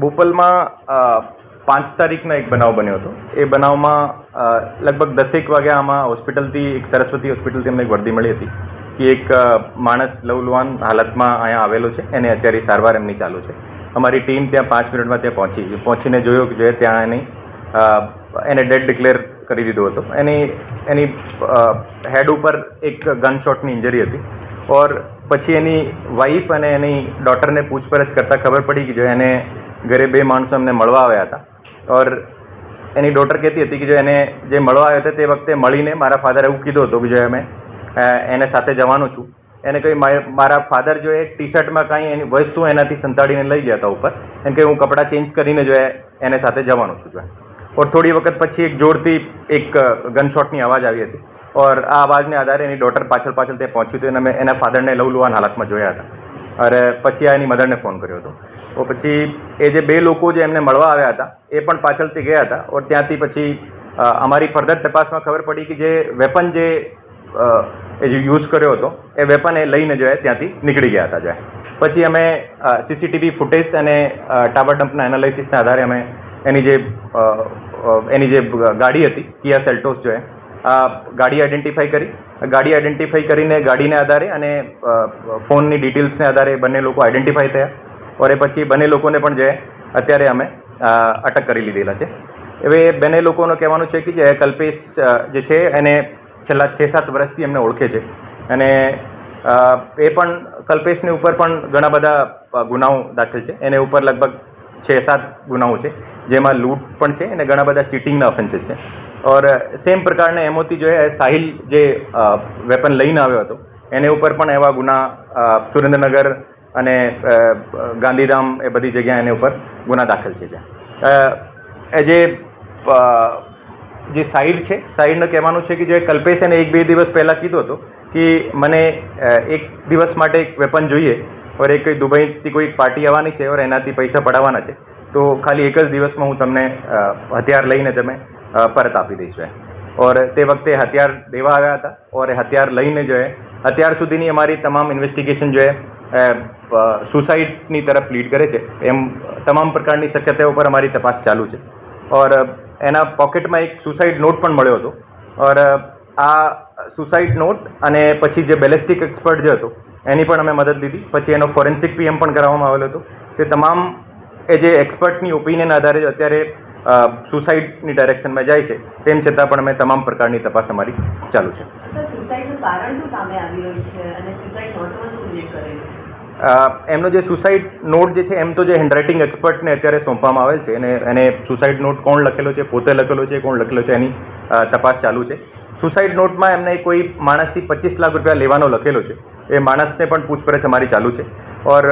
બોપલમાં પાંચ તારીખનો એક બનાવ બન્યો હતો. એ બનાવમાં લગભગ દસેક વાગ્યા આમાં હોસ્પિટલથી, એક સરસ્વતી હોસ્પિટલથી અમને એક વર્દી મળી હતી કે એક માણસ લવલુવાન હાલતમાં અહીંયા આવેલો છે. એને અત્યારે સારવાર એમની ચાલુ છે. અમારી ટીમ ત્યાં પાંચ મિનિટમાં ત્યાં પહોંચી. પહોંચીને જોયું કે ત્યાં એની એને ડેડ ડિક્લેર કરી દીધો હતો. એની એની હેડ ઉપર એક ગન શોટની ઇન્જરી હતી. ઓર પછી એની વાઈફ અને એની ડોટરને પૂછપરછ કરતાં ખબર પડી કે જો એને ઘરે બે માણસો એમને મળવા આવ્યા હતા. ઓર એની ડોટર કહેતી હતી કે જો એને જે મળવા આવ્યો હતા તે વખતે મળીને મારા ફાધર એવું કીધું હતું કે જો અમે એને સાથે જવાનું છું. એને કહી મારા ફાધર જો એક ટી શર્ટમાં કાંઈ એની વસ્તુ એનાથી સંતાડીને લઈ ગયા હતા ઉપર એમ કે હું કપડાં ચેન્જ કરીને જો એ- એને સાથે જવાનું છું જો ઓર થોડી વખત પછી એક જોરથી એક ગનશોટની અવાજ આવી હતી. ઓર આ અવાજને આધારે એની ડોટર પાછળ પાછળ ત્યાં પહોંચ્યું હતું અને મેં એના ફાધરને લવલુવાન હાલતમાં જોયા હતા. અરે, પછી આ એની મધરને ફોન કર્યો હતો. તો પછી એ જે બે લોકો જે એમને મળવા આવ્યા હતા, એ પણ પાછળથી ગયા હતા. ઓર ત્યાંથી પછી અમારી ફર્ધર તપાસમાં ખબર પડી કે જે વેપન જે એ જે યુઝ કર્યો હતો, એ વેપન એ લઈને જો ત્યાંથી નીકળી ગયા હતા જો પછી અમે સીસીટીવી ફૂટેજ અને ટાવર ડમ્પના એનાલિસિસના આધારે અમે એની જે એની જે ગાડી હતી, કિયા સેલ્ટોસ જો ગાડી આઈડેન્ટિફાઈ કરી. ગાડી આઈડેન્ટિફાઈ કરીને ગાડીને આધારે અને ફોનની ડિટેલ્સને આધારે બંને લોકો આઈડેન્ટિફાઈ થયા. ઓર એ પછી બંને લોકોને પણ જે અત્યારે અમે અટક કરી લીધેલા છે. હવે બંને લોકોનું કહેવાનું છે કે જે કલ્પેશ જે છે એને છેલ્લા છ સાત વર્ષથી એમને ઓળખે છે. અને એ પણ કલ્પેશની ઉપર પણ ઘણા બધા ગુનાઓ દાખલ છે. એને ઉપર લગભગ છ સાત ગુનાઓ છે. જેમાં લૂંટ પણ છે અને ઘણા બધા ચીટિંગના ઓફેન્સીસ છે. ઓર સેમ પ્રકારને એમોથી જો સાહિલ જે વેપન લઈને આવ્યો હતો, એને ઉપર પણ એવા ગુના સુરેન્દ્રનગર અને ગાંધીધામ એ બધી જગ્યાએ એની ઉપર ગુના દાખલ છે. એ જે જે સાઈડ છે સાઈડનું કહેવાનું છે કે જે કલ્પેશ એને એક બે દિવસ પહેલાં કીધું હતું કે મને એક દિવસ માટે એક વેપન જોઈએ ઓર એક કોઈ દુબઈથી કોઈ પાર્ટી આવવાની છે ઓર એનાથી પૈસા પડાવવાના છે, તો ખાલી એક જ દિવસમાં હું તમને હથિયાર લઈને તમે પરત આપી દઈશ. ઓર તે વખતે હથિયાર દેવા આવ્યા હતા, ઓર હથિયાર લઈને જો અત્યાર સુધીની અમારી તમામ ઇન્વેસ્ટિગેશન જો સુસાઇડની તરફ લીડ કરે છે. એમ તમામ પ્રકારની શક્યતાઓ પર અમારી તપાસ ચાલુ છે. ઓર, એના પોકેટમાં એક સુસાઇડ નોટ પણ મળ્યો હતો. ઓર, આ સુસાઇડ નોટ અને પછી જે બેલેસ્ટિક એક્સપર્ટ જે હતો, એની પણ અમે મદદ લીધી. પછી એનો ફોરેન્સિક પીએમ પણ કરાવવામાં આવેલો હતો. તે તમામ એ જે એક્સપર્ટની ઓપિનિયન આધારે જ અત્યારે સુસાઇડની ડાયરેક્શનમાં જાય છે. તેમ છતાં પણ અમે તમામ પ્રકારની તપાસ અમારી ચાલુ છે. એમનો જે સુસાઇડ નોટ જે છે એમ તો જે હેન્ડરાઇટિંગ એક્સપર્ટને અત્યારે સોંપવામાં આવેલ છે અને એને સુસાઇડ નોટ કોણ લખેલો છે પોતે લખેલો છે કોણ લખેલો છે એની તપાસ ચાલુ છે. સુસાઇડ નોટમાં એમને કોઈ માણસથી પચીસ લાખ રૂપિયા લેવાનો લખેલો છે. એ માણસને પણ પૂછપરછ અમારી ચાલુ છે. ઓર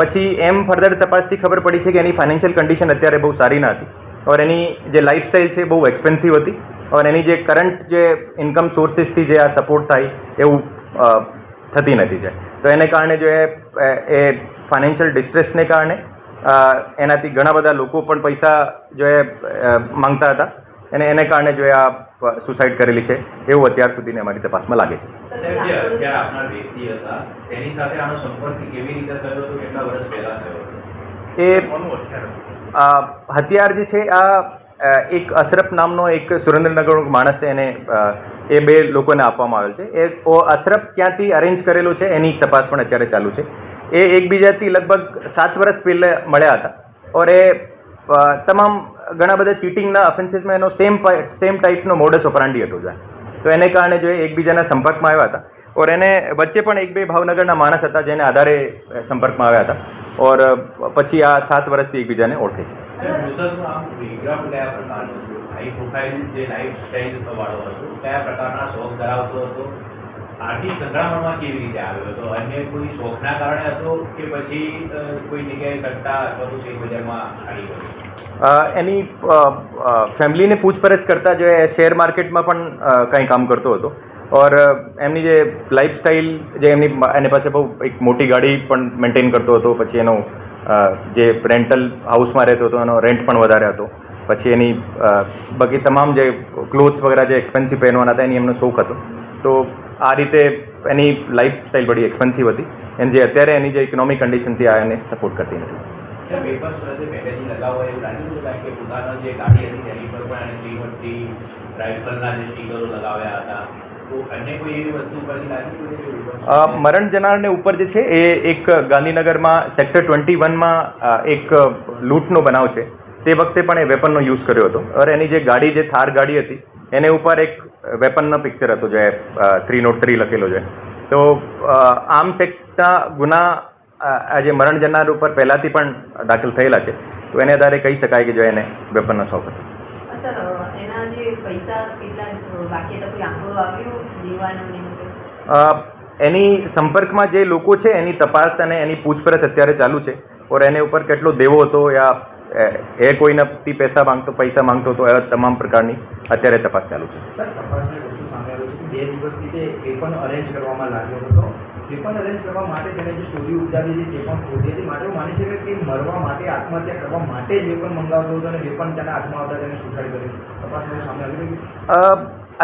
પછી એમ ફર્ધર તપાસથી ખબર પડી છે કે એની ફાઇનાન્શિયલ કન્ડિશન અત્યારે બહુ સારી ન હતી. ઓર એની જે લાઈફસ્ટાઈલ છે બહુ એક્સપેન્સિવ હતી. ઓર એની જે કરંટ જે ઇન્કમ સોર્સિસથી જે આ સપોર્ટ થાય એવું થતી નથી છે તો એને કારણે જો એ એ ફાઇનાન્શિયલ ડિસ્ટ્રેસને કારણે એનાથી ઘણા બધા લોકો પણ પૈસા જો એ માંગતા હતા. અને એને કારણે જો એ આ સુસાઇડ કરેલી છે એવું અત્યાર સુધીની અમારી તપાસમાં લાગે છે. એ હથિયાર જે છે, આ એક અશરફ નામનો એક સુરેન્દ્રનગરનો માણસ છે, એને એ બે લોકોને આપવામાં આવેલ છે. એ અશરફ ક્યાંથી અરેન્જ કરેલો છે, એની તપાસ પણ અત્યારે ચાલુ છે. એ એકબીજાથી લગભગ સાત વર્ષ પહેલે મળ્યા હતા. ઓર એ તમામ ઘણા બધા ચીટિંગના ઓફેન્સીસમાં એનો સેમ સેમ ટાઈપનો મોડસ ઓપરાંડી હતો જ્યાં તો એને કારણે જો એકબીજાના સંપર્કમાં આવ્યા હતા. ઓર એને વચ્ચે પણ એક બે ભાવનગરના માણસ હતા જેને આધારે સંપર્કમાં આવ્યા હતા ઓર પછી આ સાત વર્ષથી એકબીજાને ઓળખે છે આર્થિક સંકળામણમાં કેવી રીતે આવ્યો હતો? અન્ય કોઈ શોખના કારણે હતો કે પછી કોઈ જગ્યાએ સટ્ટા અથવા તો શેર બજારમાં આવી ગયો? એની ફેમિલીને પૂછપરછ કરતા જો શેર માર્કેટમાં પણ કંઈ કામ કરતો હતો. ઓર એમની જે લાઈફસ્ટાઈલ જે એમની એની પાસે બહુ એક મોટી ગાડી પણ મેન્ટેન કરતો હતો, પછી એનો જે રેન્ટલ હાઉસમાં રહેતો હતો, એનો રેન્ટ પણ વધારે હતો. પછી એની બાકી તમામ જે ક્લોથ્સ વગેરે જે એક્સપેન્સિવ પહેરવાના હતા, એની એમનો શોખ હતો. તો આ રીતે એની લાઈફસ્ટાઈલ બધી એક્સપેન્સિવ હતી. એમ જે અત્યારે એની જે ઇકોનોમિક કન્ડિશનથી આ એને સપોર્ટ કરતી નથી. હતું લગાવ્યા હતા. મરણ જનારને ઉપર જે છે એ એક ગાંધીનગરમાં સેક્ટર ટ્વેન્ટી વનમાં એક લૂંટનો બનાવ છે. તે વખતે પણ એ વેપનનો યુઝ કર્યો હતો. અને એની જે ગાડી, જે થાર ગાડી હતી, એને ઉપર એક વેપનનો પિક્ચર હતો જે થ્રી નોટ થ્રી લખેલો છે. તો આમ સેક્ટના ગુના આજે મરણ જનાર ઉપર પહેલાંથી પણ દાખલ થયેલા છે. તો એને આધારે કહી શકાય કે જો એને વેપનનો શોખ હતો. એના જે પૈસા કેટલા બાકી હતા કોઈ આંકડો આવ્યો દેવાનું ને એવું કંઈ? અ, એની સંપર્કમાં જે લોકો છે એની તપાસ અને એની પૂછપરછ અત્યારે ચાલુ છે. ઓર એને ઉપર કેટલો દેવો હતો યા એ- એ કોઈનાથી પૈસા માંગતો પૈસા માંગતો હતો એવા તમામ પ્રકારની અત્યારે તપાસ ચાલુ છે. બે દિવસથી તે એ પણ અરેન્જ કરવામાં લાગ્યો હતો? એ પણ અરેન્જ કરવા માટે તેને જે સ્ટોરી ઉપજાવી હતી તે પણ ખોટી હતી માટે હું માની શકે કે મરવા માટે, આત્મહત્યા કરવા માટે જ વેપન મંગાવતો હતો અને વેપન તેના હાથમાં આવતા તેને સુસાઇડ કર્યું તપાસ સામે આવી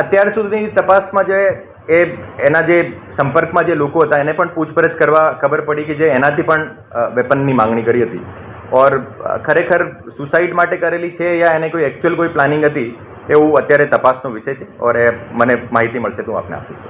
અત્યાર સુધીની તપાસમાં જે એ, એના જે સંપર્કમાં જે લોકો હતા, એને પણ પૂછપરછ કરવા ખબર પડી કે જે એનાથી પણ વેપનની માંગણી કરી હતી. ઓર, ખરેખર સુસાઇડ માટે કરેલી છે યા એને કોઈ એકચ્યુઅલ કોઈ પ્લાનિંગ હતી, એવું અત્યારે તપાસનો વિષય છે? ઓર એ મને માહિતી મળશે તો આપને આપીશ.